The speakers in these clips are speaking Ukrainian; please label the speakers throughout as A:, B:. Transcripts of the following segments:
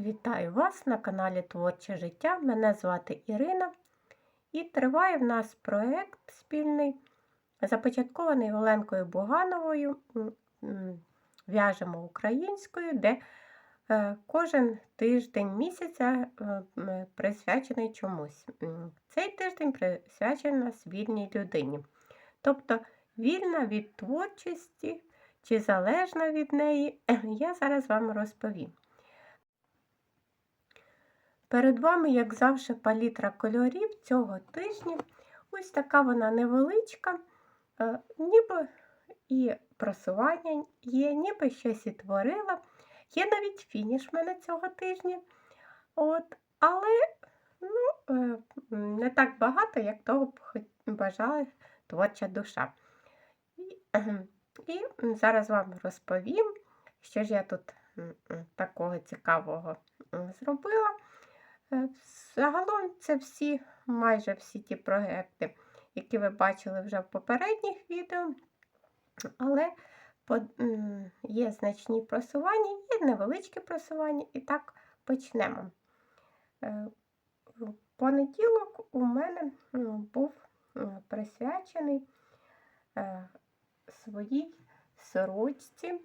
A: Вітаю вас на каналі Творче життя. Мене звати Ірина. І триває в нас проєкт спільний, започаткований Оленкою Бугановою. В'яжемо українською, де е, кожен тиждень місяця е, присвячений чомусь. Цей тиждень присвячений вільній людині. Тобто вільна від творчості чи залежна від неї, я зараз вам розповім. Перед вами, як завжди, палітра кольорів цього тижня. Ось така вона невеличка, е, ніби і просування є, ніби щось і творила. Є навіть фініш в мене цього тижня. От, але ну, е, не так багато, як того б бажала творча душа. І, зараз вам розповім, що ж я тут такого цікавого зробила. Е, Загалом це всі, майже всі ті проекти, які ви бачили вже в попередніх відео, але є значні просування, є невеличкі просування, і так почнемо. Е, Понеділок у мене був присвячений е, своїй сорочці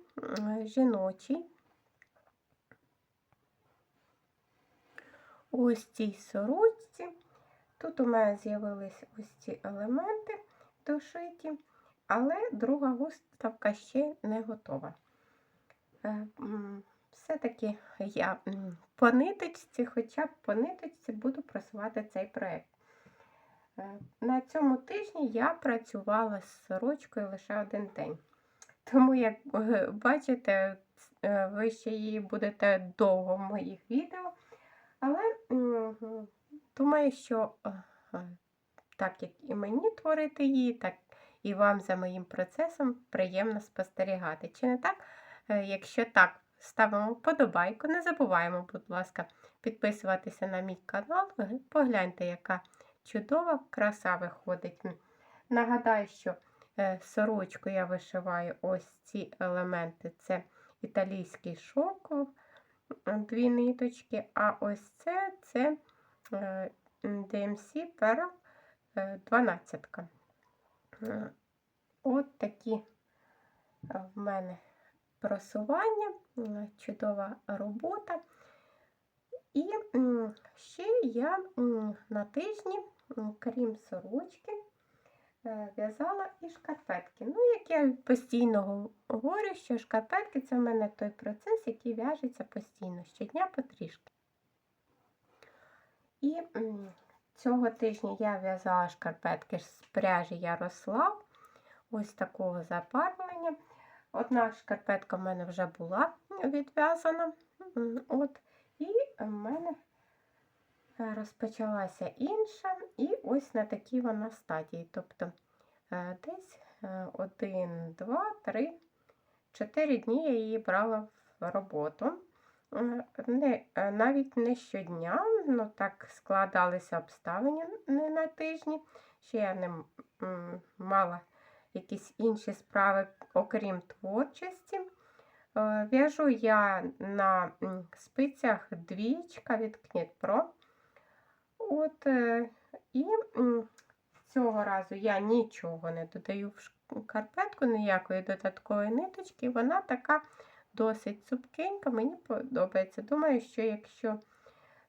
A: жіночій. Ось цій сорочці. Тут у мене з'явились ось ці елементи дошиті, але друга виставка ще не готова. Е, Все-таки я по ниточці, хоча б по ниточці буду просувати цей проєкт. Е, На цьому тижні я працювала з сорочкою лише один день. Тому, як е, бачите, ви ще її будете довго в моїх відео. Але думаю, що так як і мені творити її, так і вам за моїм процесом приємно спостерігати. Чи не так? Е, Якщо так, ставимо вподобайку. Не забуваємо, будь ласка, підписуватися на мій канал. Погляньте, яка чудова краса виходить. Нагадаю, що е, сорочку я вишиваю ось ці елементи. Це італійський шовк, дві ниточки, а ось це це е, DMC Pearl е, 12. Е, От такі е, в мене просування, чудова робота. І ще я на тижні, крім сорочки, е, в'язала і шкарпетки. Ну, як я постійно говорю, що шкарпетки це в мене той процес, який в'яжеться постійно, щодня потрішки. І цього тижня я в'язала шкарпетки з пряжі Ярослав, ось такого запарвлення. Одна шкарпетка в мене вже була відв'язана. От, і в мене е, розпочалася інша, і ось на такій вона стадії. Тобто е, десь е, один, два, три, чотири дні я її брала в роботу. Е, Не, е, навіть не щодня, ну так складалися обставини не на тижні. Ще я не мала якісь інші справи, окрім творчості. Е, В'яжу я на спицях двічка від Knit От, е, і цього разу я нічого не додаю в шкарпетку, ніякої додаткової ниточки. Вона така досить цупкенька, мені подобається. Думаю, що якщо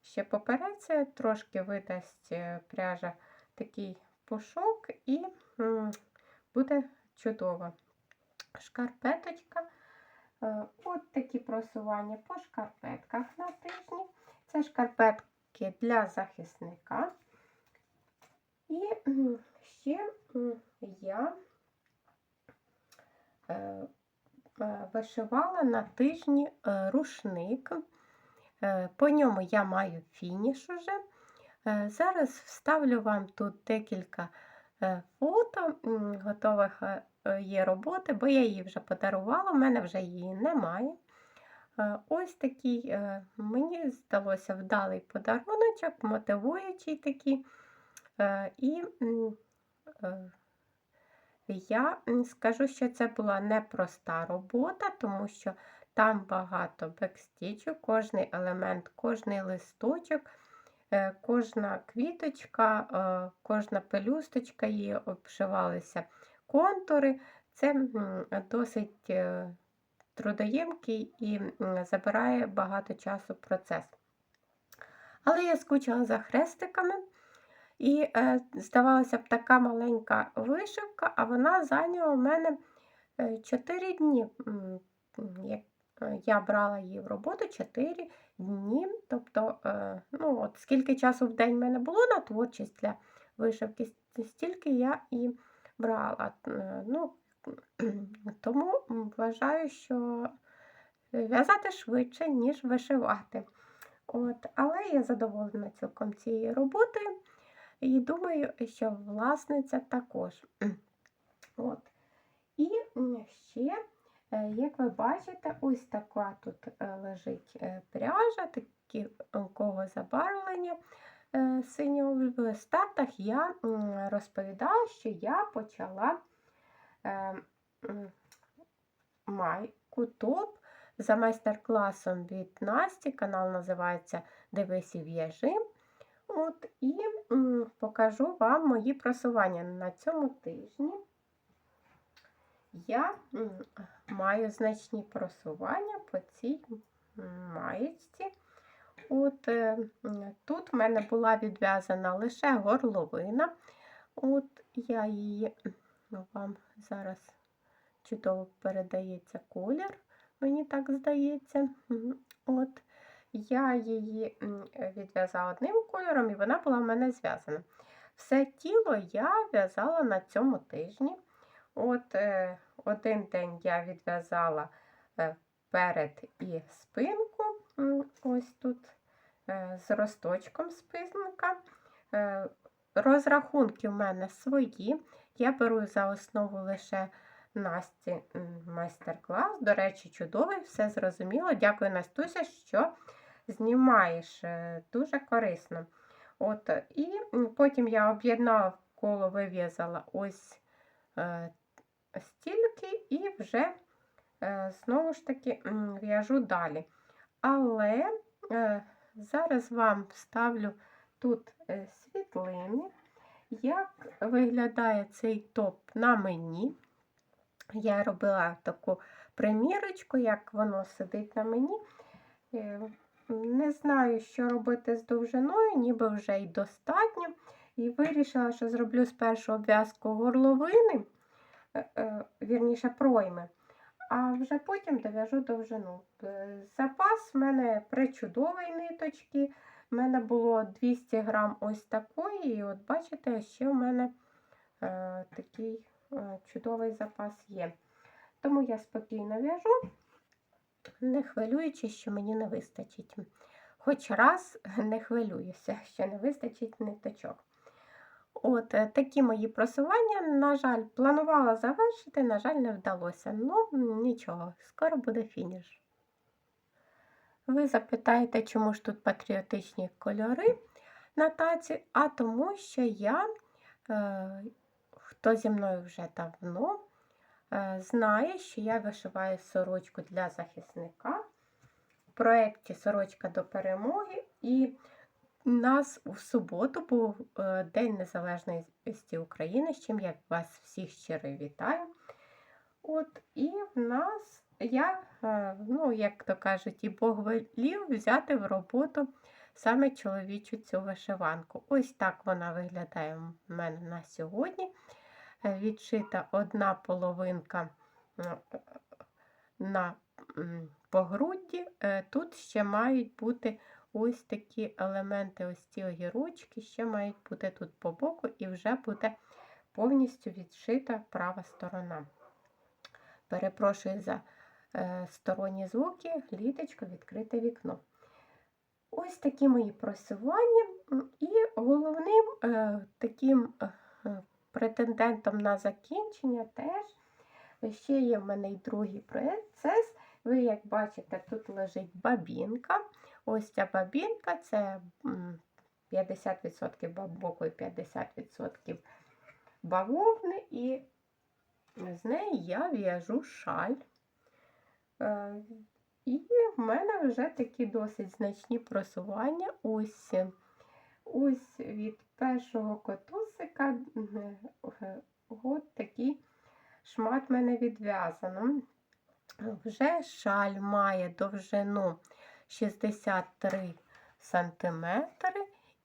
A: ще попереться, трошки видасть е, пряжа такий пушок і буде чудово. Шкарпеточка. Е, От такі просування по шкарпетках на тижні. Це шкарпетки для захисника. І ще я е, е, вишивала на тижні е, рушник. По ньому я маю фініш уже. Зараз вставлю вам тут декілька фото готових є роботи, бо я її вже подарувала, в мене вже її немає. Е, Ось такий, е, мені здалося вдалий подаруночок, мотивуючий такий. Е, І я скажу, що це була непроста робота, тому що Там багато бекстічу, кожний елемент, кожний листочок, кожна квіточка, кожна пелюсточка її обшивалися контури. Це досить трудоємкий і забирає багато часу процес. Але я скучила за хрестиками. І е, здавалося б, така маленька вишивка, а вона зайняла в мене 4 дні. М, м, Як е, я брала її в роботу 4 дні. Тобто, е, ну, от скільки часу в день в мене було на творчість для вишивки, стільки я і брала. Е, Ну, тому вважаю, що в'язати швидше, ніж вишивати. От, але я задоволена цілком цією роботою. І думаю, що власниця також. От. І ще, е, як ви бачите, ось така тут е, лежить е, пряжа, такого забарвлення синього в стартах я розповідала, що я почала майку топ за майстер-класом від Насті. Канал називається Дивись і в'яжи. От, І покажу вам мої просування на цьому тижні. Я маю значні просування по цій маєчці. От, е, Тут в мене була відв'язана лише горловина. От Я її вам зараз чудово передається колір, мені так здається. От. Я її відв'язала одним кольором, і вона була в мене зв'язана. Все тіло я в'язала на цьому тижні. От е, Один день я відв'язала е, перед і спинку, ось тут е, з росточком спинка. Розрахунки в мене свої. Я беру за основу лише Насті майстер-клас. До речі, чудовий, все зрозуміло. Дякую, Настуся, що знімаєш. Е, дуже корисно. От, І потім я об'єднала коло вив'язала ось е, стільки і вже е, знову ж таки в'яжу далі. Але е, зараз вам вставлю тут е, світлини, як виглядає цей топ на мені. Я робила таку примірочку, як воно сидить на мені. Е, не знаю, що робити з довжиною, ніби вже й достатньо. І вирішила, що зроблю спершу обв'язку горловини, е, е, вірніше пройми, а вже потім дов'яжу довжину. Запас в мене причудовий ниточки. У мене було 200 грам ось такої, і от бачите, ще в мене е, такий е, чудовий запас є. Тому я спокійно в'яжу, не хвилюючись, що мені не вистачить. Хоч раз не хвилююся, що не вистачить ниточок. От е, такі мої просування, на жаль, планувала завершити, на жаль, не вдалося. Ну, нічого, скоро буде фініш. Ви запитаєте, чому ж тут патріотичні кольори на таці, а тому, що я, е, хто зі мною вже давно, Е, знає, що я вишиваю сорочку для захисника в проєкті Сорочка до перемоги. І у нас у суботу був е, День Незалежності України, з чим я вас всіх щиро вітаю. От, І в нас я, е, ну, як то кажуть, і Бог велів взяти в роботу саме чоловічу цю вишиванку. Ось так вона виглядає в мене на сьогодні. Е, відшита одна половинка е, на погрудді. Тут ще мають бути ось такі елементи, ось ці огірочки, ще мають бути тут по боку, і вже буде повністю відшита права сторона. Перепрошую за сторонні звуки, літочко, відкрите вікно. Ось такі мої просування. І головним таким претендентом на закінчення теж ще є в мене і другий процес. Ви, як бачите, тут лежить бабінка. Ось ця бабінка це 50% бамбуку і 50% бавовни, і з неї я в'яжу шаль. Е, І в мене вже такі досить значні просування. Ось, ось від першого котусика е, от такий шмат мене відв'язано. Вже шаль має довжину 63 см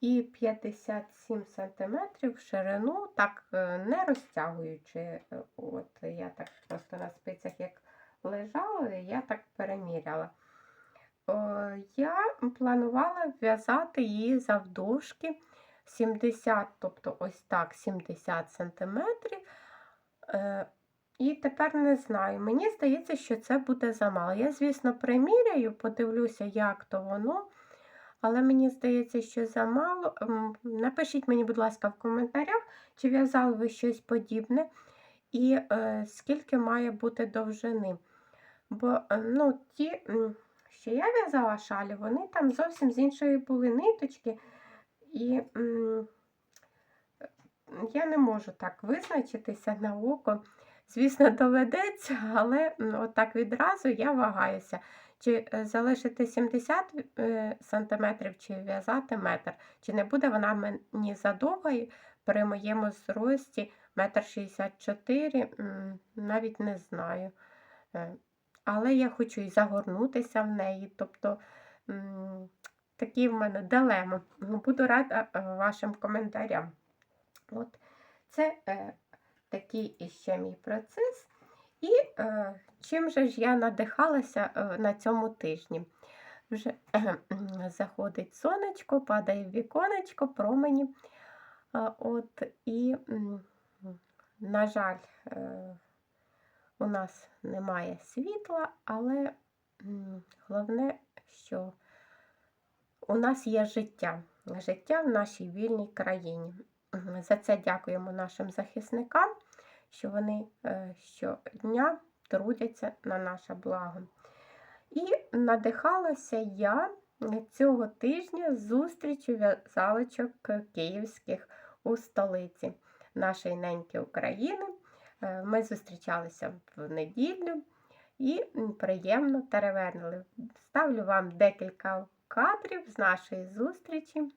A: і 57 см в ширину, так е, не розтягуючи. Е, От я так просто на спицях як лежала, я так переміряла. О, Я планувала в'язати її завдовжки 70, тобто ось так 70 см. Е, І тепер не знаю. Мені здається, що це буде замало. Я, звісно, приміряю, подивлюся, як то воно. Але мені здається, що замало. Напишіть мені, будь ласка, в коментарях, чи в'язали ви щось подібне, і е, скільки має бути довжини. Бо е, ну, ті, що я в'язала шалі, вони там зовсім з іншої були ниточки. І я не можу так визначитися на око. Звісно, доведеться, але отак відразу я вагаюся. Чи е, залишити 70 е, см, чи в'язати метр. Чи не буде вона мені задовгою при моєму зрості 1,64 м, навіть не знаю. Е, Але я хочу і загорнутися в неї. Тобто такі в мене дилема. Буду рада е, вашим коментарям. От. Це е, такий іще мій процес. І е, чим же ж я надихалася е, на цьому тижні? Вже е, заходить сонечко, падає віконечко, промені. А, от, і, м, на жаль, е, у нас немає світла, але головне, що у нас є життя. Життя в нашій вільній країні. За це дякуємо нашим захисникам, що вони е, щодня трудяться на наше благо. І надихалася я цього тижня з зустрічі в'язалочок київських у столиці нашої неньки України. Е, Ми зустрічалися в неділю і приємно теревенили. Ставлю вам декілька кадрів з нашої зустрічі.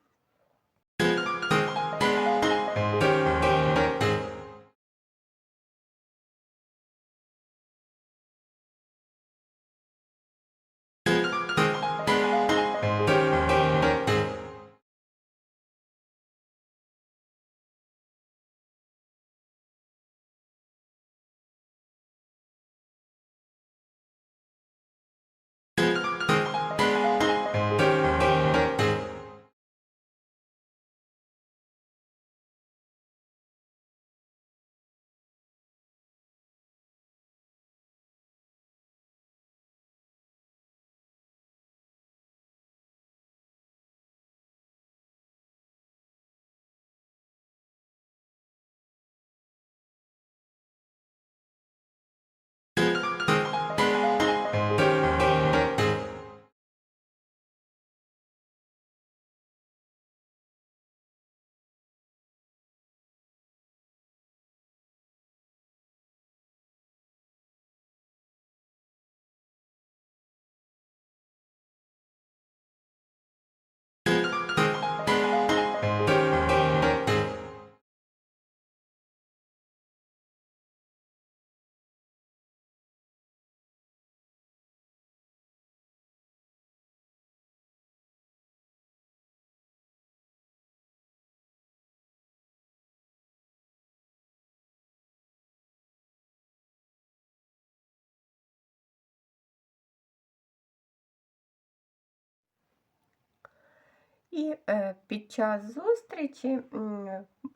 A: І е, під час зустрічі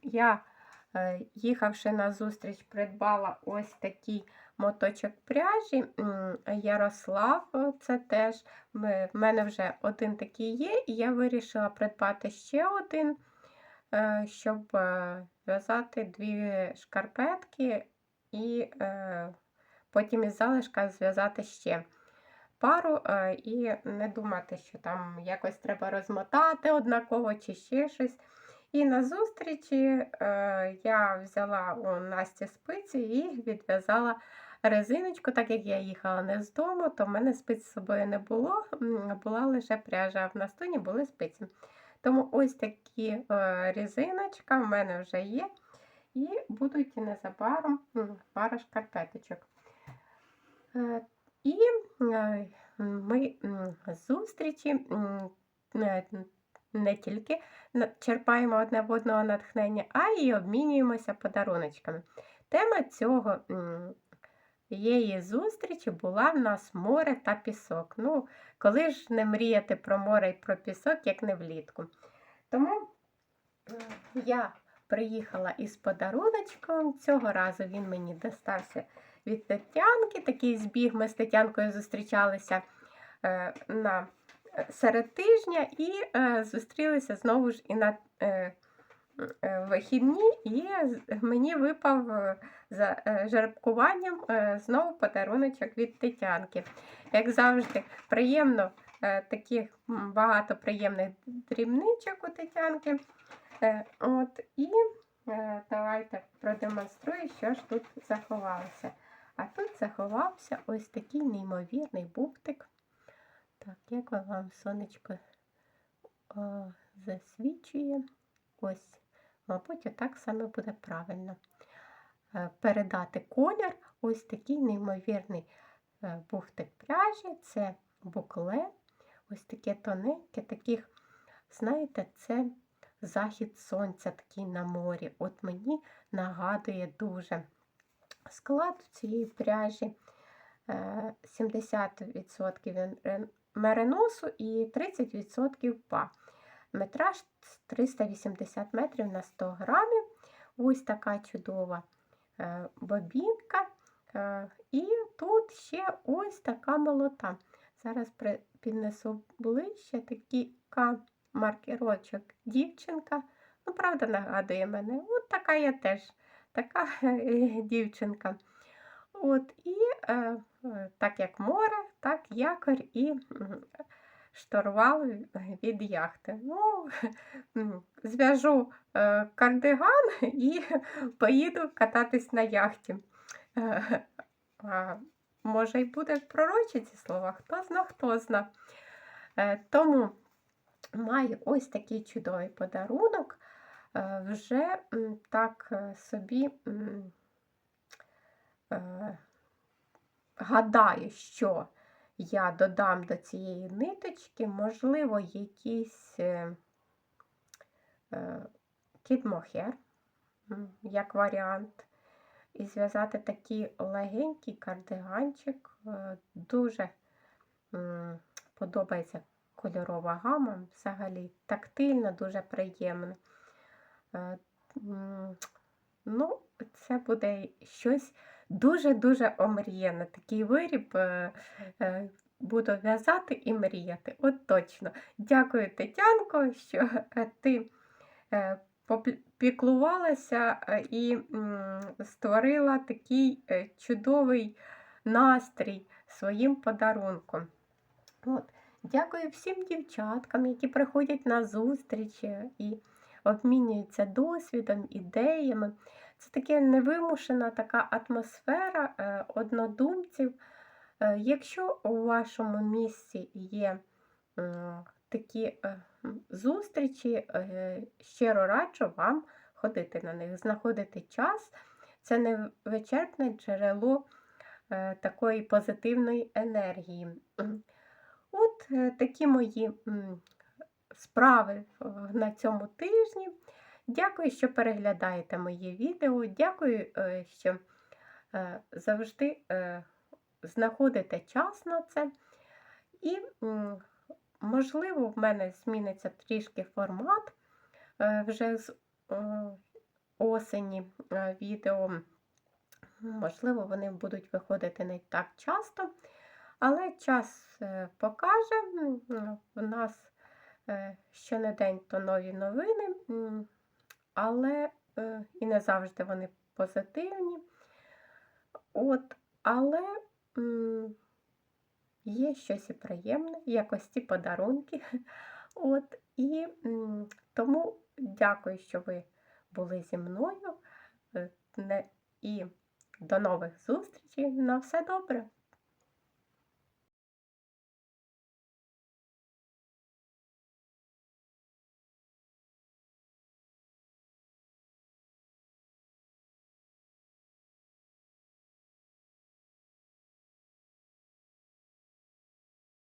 A: я, е, їхавши на зустріч, придбала ось такий моточок пряжі. Ярослав, е, це теж в мене вже один такий є, і я вирішила придбати ще один, щоб в'язати дві шкарпетки і потім із залишка зв'язати ще пару е, і не думати, що там якось треба розмотати однаково чи ще щось. І на зустрічі е, я взяла у Насті спиці і відв'язала резиночку, так як я їхала не з дому, то в мене спиць з собою не було, була лише пряжа, в настуні були спиці. Тому ось такі е, резиночка в мене вже є. І будуть незабаром пара шкарпеточок. І е, ми зустрічі не тільки черпаємо одне в одного натхнення, а й обмінюємося подаруночками. Тема цього цієї зустрічі була в нас море та пісок. Ну, коли ж не мріяти про море і про пісок, як не влітку. Тому я приїхала із подаруночком. Цього разу він мені достався від Тетянки. Такий збіг. Ми з Тетянкою зустрічалися е, на е, серед тижня і е, зустрілися знову ж і на вихідні, і мені випав за жеребкуванням знову подаруночок від Тетянки. Як завжди, приємно таких багато приємних дрібничок у Тетянки. От, і давайте продемонструю, що ж тут заховалося. А тут заховався ось такий неймовірний бубтик. Так, як вам сонечко о, засвічує. Ось, мабуть, отак саме буде правильно. Е, Передати колір, ось такий неймовірний е, бухтик пряжі, це букле, ось таке тоненьке, таких, знаєте, це захід сонця такий на морі. От мені нагадує дуже склад цієї пряжі е, 70% він- е, мериносу і 30% па. Метраж 380 метрів на 100 грамів. Ось така чудова е, бобінка. Е, І тут ще ось така молота. Зараз піднесу ближче такий маркерочок дівчинка. Ну, правда, нагадує мене. От така я теж, така дівчинка. От, і е, е, так як море, так якорь і м, штурвал від яхти. Ну, зв'яжу е, кардиган і поїду кататись на яхті. Е, а, Може, й буде пророчі ці слова, хто зна, хто зна. Тому маю ось такий чудовий подарунок. Е, Вже так е, собі е, гадаю, що я додам до цієї ниточки, можливо, якийсь кіт-мохер, як варіант. І зв'язати такий легенький кардиганчик. Дуже подобається кольорова гама, взагалі тактильно, дуже приємно. Е, Ну, це буде щось дуже-дуже омріяне. Такий виріб е, е, буду в'язати і мріяти. От точно. Дякую, Тетянко, що ти попіклувалася і створила такий чудовий настрій своїм подарунком. От. Дякую всім дівчаткам, які приходять на зустрічі і обмінюються досвідом, ідеями. Це таке невимушена така атмосфера е, однодумців. Е, Якщо у вашому місці є такі е, зустрічі, щиро раджу вам ходити на них, знаходити час. Це невичерпне джерело такої позитивної енергії. От такі мої справи на цьому тижні. Дякую, що переглядаєте мої відео. Дякую, е, що е, завжди е, знаходите час на це. І, можливо, в мене зміниться трішки формат вже з осені відео. Можливо, вони будуть виходити не так часто, але час покаже. М, В е, щонедень то нові новини, але е, і не завжди вони позитивні. От, але є щось і приємне, якось ці подарунки. От, і тому дякую, що ви були зі мною. Е, І до нових зустрічей. На все добре!